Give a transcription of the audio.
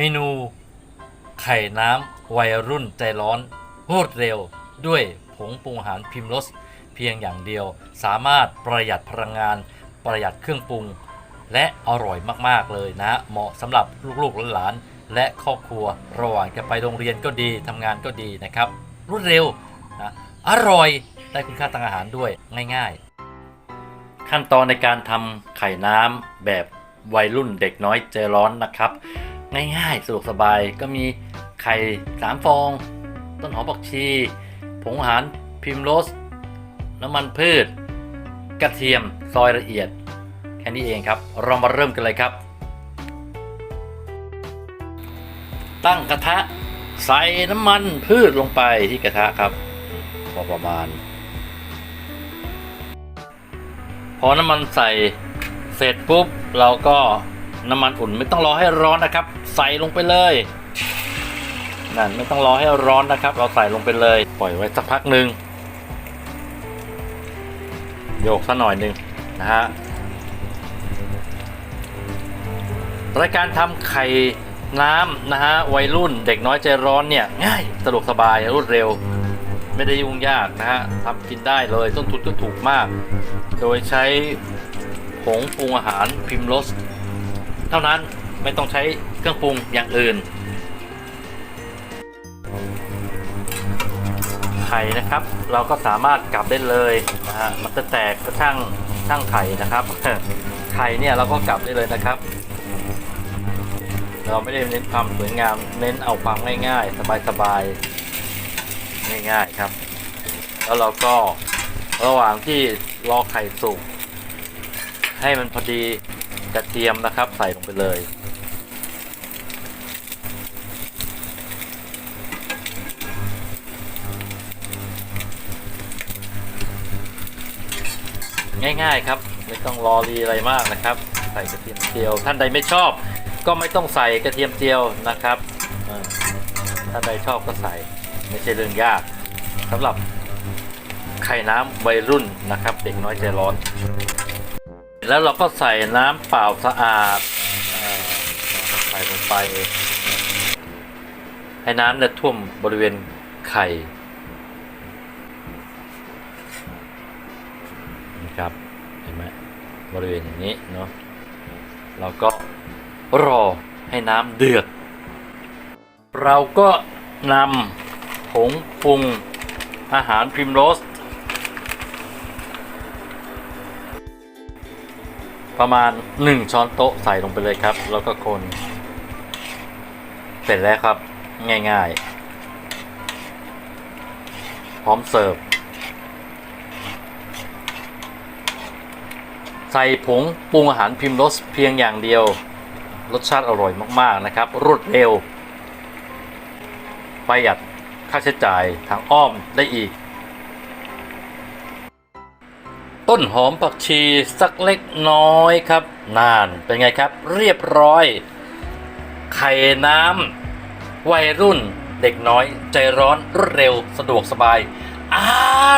เมนู ไข่น้ำวัยรุ่นใจร้อนรวดเร็วด้วยผงปรุงอาหารพิมรสเพียงอย่างเดียว สามารถประหยัดพลังงาน ประหยัดเครื่องปรุง และอร่อยมากๆเลยนะ เหมาะสำหรับลูกๆหลานๆและครอบครัว ระหว่างจะไปโรงเรียนก็ดีทำงานก็ดีนะครับ รวดเร็วนะอร่อยได้คุณค่าทางอาหารด้วยง่าย ๆ ขั้นตอนในการทำไข่น้ำแบบวัยรุ่นเด็กน้อยใจร้อนนะครับ ง่ายๆสะดวกสบายก็มีไข่สามฟอง ต้นหอมผักชี ผงอาหารพิมโรส น้ำมันพืช กระเทียมซอยละเอียด แค่นี้เองครับ เรามาเริ่มกันเลยครับ ตั้งกระทะใส่น้ำมันพืชลงไปที่กระทะครับพอประมาณ พอน้ำมันใส่เสร็จปุ๊บเราก็ น้ำมันอุ่นไม่ต้องรอให้ร้อนนะครับ ใส่ลงไปเลยนั่นไม่ต้องรอให้ร้อนนะครับ เราใส่ลงไปเลย ปล่อยไว้สักพักหนึ่งโยกสักหน่อยหนึ่งนะฮะรายการทำไข่น้ำนะฮะวัยรุ่นเด็กน้อยใจร้อนเนี่ยง่ายสะดวกสบายรวดเร็ว ไม่ได้ยุ่งยากนะฮะทำกินได้เลยต้นทุนก็ถูกมาก โดยใช้ผงปรุงอาหารพิมรส เท่านั้นไม่ต้องใช้เครื่องปรุงอย่างอื่น ไข่นะครับ เราก็สามารถกลับได้เลยนะฮะมันจะแตกก็ช่างช่างไข่นะครับ ไข่เนี่ยเราก็กลับได้เลยนะครับ เราไม่ได้เน้นความสวยงาม เน้นเอาความง่ายๆ สบายๆ ง่ายๆครับ แล้วเราก็ระหว่างที่รอไข่สุกให้มันพอดี กระเทียมนะครับ ใส่ลงไปเลยง่ายๆครับไม่ต้องรอรีอะไรมากนะครับ ใส่กระเทียมเจียว ท่านใดไม่ชอบ ก็ไม่ต้องใส่กระเทียมเจียวนะครับท่านใดชอบก็ใส่ไม่ใช่เรื่องยากสำหรับไข่น้ำวัยรุ่นนะครับ เด็กน้อยใจร้อน แล้วเราก็ใส่น้ำเปล่าสะอาดใส่ลงไป ให้น้ำเนี่ยท่วมบริเวณไข่นะครับเห็นไหมบริเวณอย่างนี้เนาะเราก็รอให้น้ำเดือด เราก็นำผงปรุงอาหารพิมโรส ประมาณ 1 ช้อนโต๊ะใส่ลงไปเลยครับ แล้วก็คน เสร็จแล้วครับ ง่ายๆ พร้อมเสิร์ฟ ใส่ผงปรุงอาหารพิมพ์รสเพียงอย่างเดียว รสชาติอร่อยมากๆนะครับ รวดเร็ว ประหยัดค่าใช้จ่ายทางอ้อมได้อีก ต้นหอมผักชีสักเล็กน้อยครับนานเป็นไงครับ เรียบร้อย ไข่น้ำวัยรุ่นเด็กน้อยใจร้อนรวดเร็วสะดวกสบายอร่อย